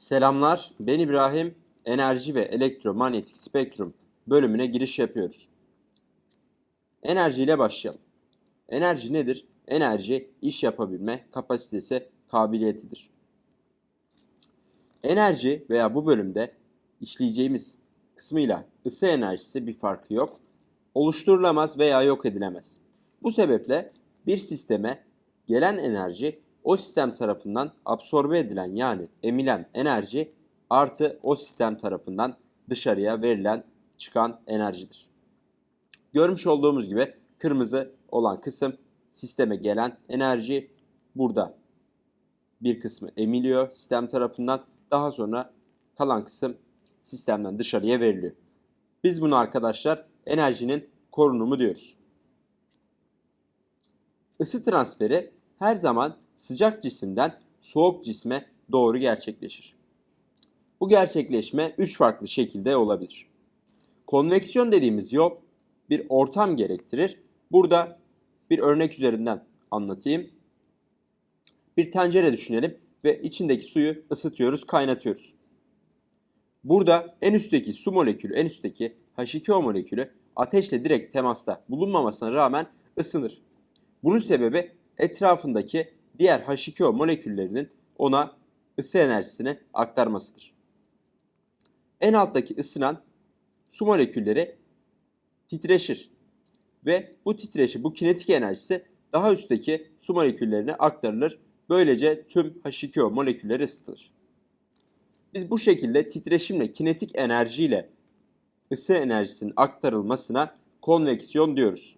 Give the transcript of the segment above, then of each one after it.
Selamlar, ben İbrahim. Enerji ve elektromanyetik spektrum bölümüne giriş yapıyoruz. Enerji ile başlayalım. Enerji nedir? Enerji iş yapabilme kapasitesi, kabiliyetidir. Enerji veya bu bölümde işleyeceğimiz kısmıyla ısı enerjisi bir farkı yok. Oluşturulamaz veya yok edilemez. Bu sebeple bir sisteme gelen enerji o sistem tarafından absorbe edilen yani emilen enerji artı o sistem tarafından dışarıya verilen çıkan enerjidir. Görmüş olduğumuz gibi kırmızı olan kısım sisteme gelen enerji burada bir kısmı emiliyor sistem tarafından daha sonra kalan kısım sistemden dışarıya veriliyor. Biz bunu arkadaşlar enerjinin korunumu diyoruz. Isı transferi her zaman sıcak cisimden soğuk cisme doğru gerçekleşir. Bu gerçekleşme üç farklı şekilde olabilir. Konveksiyon dediğimiz yol bir ortam gerektirir. Burada bir örnek üzerinden anlatayım. Bir tencere düşünelim ve içindeki suyu ısıtıyoruz, kaynatıyoruz. Burada en üstteki su molekülü, en üstteki H2O molekülü ateşle direkt temasta bulunmamasına rağmen ısınır. Bunun sebebi etrafındaki diğer H2O moleküllerinin ona ısı enerjisini aktarmasıdır. En alttaki ısınan su molekülleri titreşir ve bu titreşim, bu kinetik enerjisi daha üstteki su moleküllerine aktarılır. Böylece tüm H2O molekülleri ısıtılır. Biz bu şekilde titreşimle, kinetik enerjiyle ısı enerjisinin aktarılmasına konveksiyon diyoruz.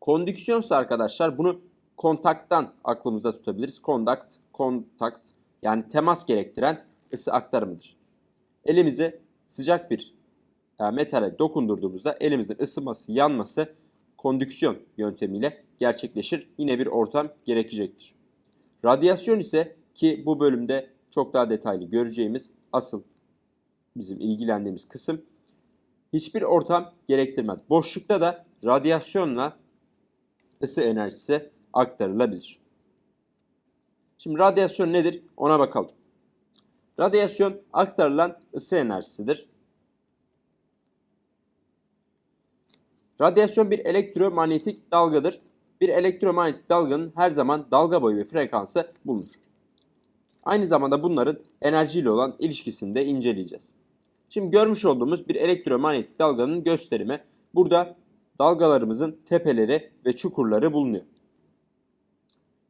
Kondüksiyonsa arkadaşlar bunu kontaktan aklımızda tutabiliriz. Kontakt, kontakt yani temas gerektiren ısı aktarımıdır. Elimizi sıcak bir e, metale dokundurduğumuzda elimizin ısınması, yanması kondüksiyon yöntemiyle gerçekleşir. Yine bir ortam gerekecektir. Radyasyon ise ki bu bölümde çok daha detaylı göreceğimiz asıl bizim ilgilendiğimiz kısım hiçbir ortam gerektirmez. Boşlukta da radyasyonla ısı enerjisi aktarılabilir. Şimdi radyasyon nedir ona bakalım. Radyasyon aktarılan ısı enerjisidir. Radyasyon bir elektromanyetik dalgadır. Bir elektromanyetik dalganın her zaman dalga boyu ve frekansı bulunur. Aynı zamanda bunların enerjiyle olan ilişkisini de inceleyeceğiz. Şimdi görmüş olduğumuz bir elektromanyetik dalganın gösterimi. Burada dalgalarımızın tepeleri ve çukurları bulunuyor.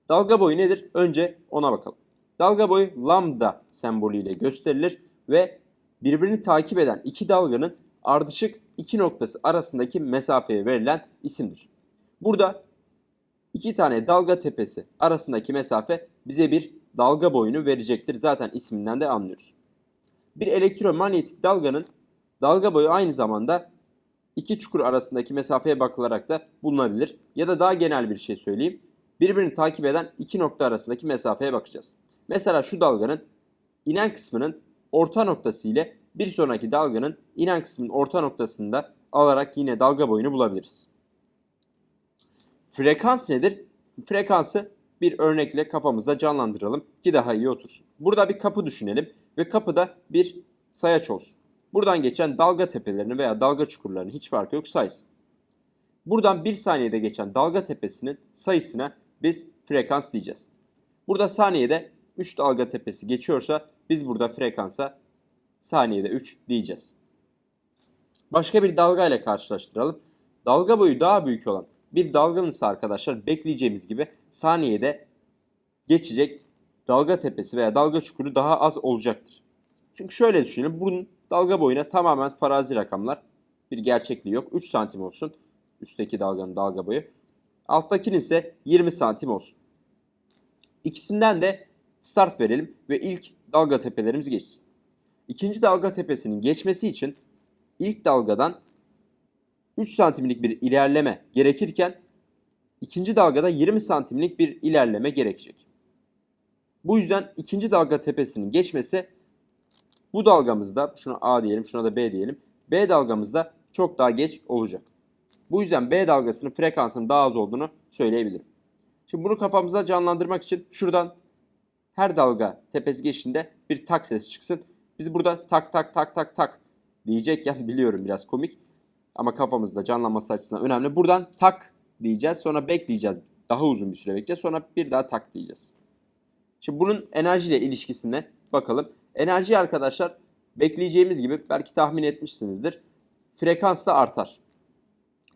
Dalga boyu nedir? Önce ona bakalım. Dalga boyu lambda sembolüyle gösterilir ve birbirini takip eden iki dalganın ardışık iki noktası arasındaki mesafeye verilen isimdir. Burada iki tane dalga tepesi arasındaki mesafe bize bir dalga boyunu verecektir. Zaten isminden de anlıyoruz. Bir elektromanyetik dalganın dalga boyu aynı zamanda iki çukur arasındaki mesafeye bakılarak da bulunabilir. Ya da daha genel bir şey söyleyeyim. Birbirini takip eden iki nokta arasındaki mesafeye bakacağız. Mesela şu dalganın inen kısmının orta noktası ile bir sonraki dalganın inen kısmının orta noktasında alarak yine dalga boyunu bulabiliriz. Frekans nedir? Frekansı bir örnekle kafamızda canlandıralım ki daha iyi otursun. Burada bir kapı düşünelim ve kapıda bir sayaç olsun. Buradan geçen dalga tepelerini veya dalga çukurlarını hiç farkı yok saysın. Buradan bir saniyede geçen dalga tepesinin sayısına biz frekans diyeceğiz. Burada saniyede 3 dalga tepesi geçiyorsa biz burada frekansa saniyede 3 diyeceğiz. Başka bir dalga ile karşılaştıralım. Dalga boyu daha büyük olan bir dalganın ise arkadaşlar bekleyeceğimiz gibi saniyede geçecek dalga tepesi veya dalga çukuru daha az olacaktır. Çünkü şöyle düşünelim. Bunun dalga boyuna tamamen farazi rakamlar. Bir gerçekliği yok. 3 santim olsun. Üstteki dalganın dalga boyu. Alttakinin ise 20 santim olsun. İkisinden de start verelim ve ilk dalga tepelerimiz geçsin. İkinci dalga tepesinin geçmesi için ilk dalgadan 3 santimlik bir ilerleme gerekirken ikinci dalgada 20 santimlik bir ilerleme gerekecek. Bu yüzden ikinci dalga tepesinin geçmesi bu dalgamızda şuna A diyelim şuna da B diyelim. B dalgamızda çok daha geç olacak. Bu yüzden B dalgasının frekansının daha az olduğunu söyleyebilirim. Şimdi bunu kafamıza canlandırmak için şuradan her dalga tepesi geçtiğinde bir tak sesi çıksın. Biz burada tak tak tak tak tak diyecekken biliyorum biraz komik. Ama kafamızda canlanması açısından önemli. Buradan tak diyeceğiz. Sonra bekleyeceğiz. Daha uzun bir süre bekleyeceğiz. Sonra bir daha tak diyeceğiz. Şimdi bunun enerjiyle ilişkisine bakalım. Enerji arkadaşlar bekleyeceğimiz gibi belki tahmin etmişsinizdir. Frekansla artar.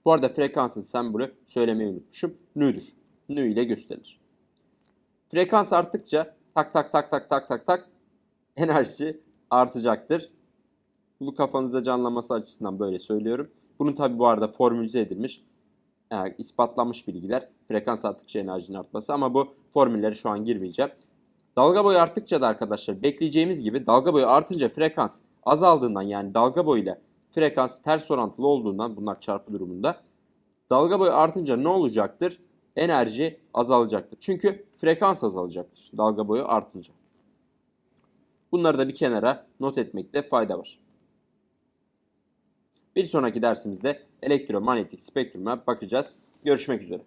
Bu arada frekansın sembolü söylemeyi unutmuşum. Nü'dür. Nü ile gösterilir. Frekans arttıkça tak tak tak tak tak tak tak enerji artacaktır. Bu kafanızda canlanması açısından böyle söylüyorum. Bunun tabi bu arada formülize edilmiş, yani ispatlanmış bilgiler. Frekans arttıkça enerjinin artması ama bu formülleri şu an girmeyeceğim. Dalga boyu arttıkça da arkadaşlar bekleyeceğimiz gibi dalga boyu artınca frekans azaldığından yani dalga boyuyla frekans ters orantılı olduğundan bunlar çarpı durumunda dalga boyu artınca ne olacaktır? Enerji azalacaktır. Çünkü frekans azalacaktır dalga boyu artınca. Bunları da bir kenara not etmekte fayda var. Bir sonraki dersimizde elektromanyetik spektruma bakacağız. Görüşmek üzere.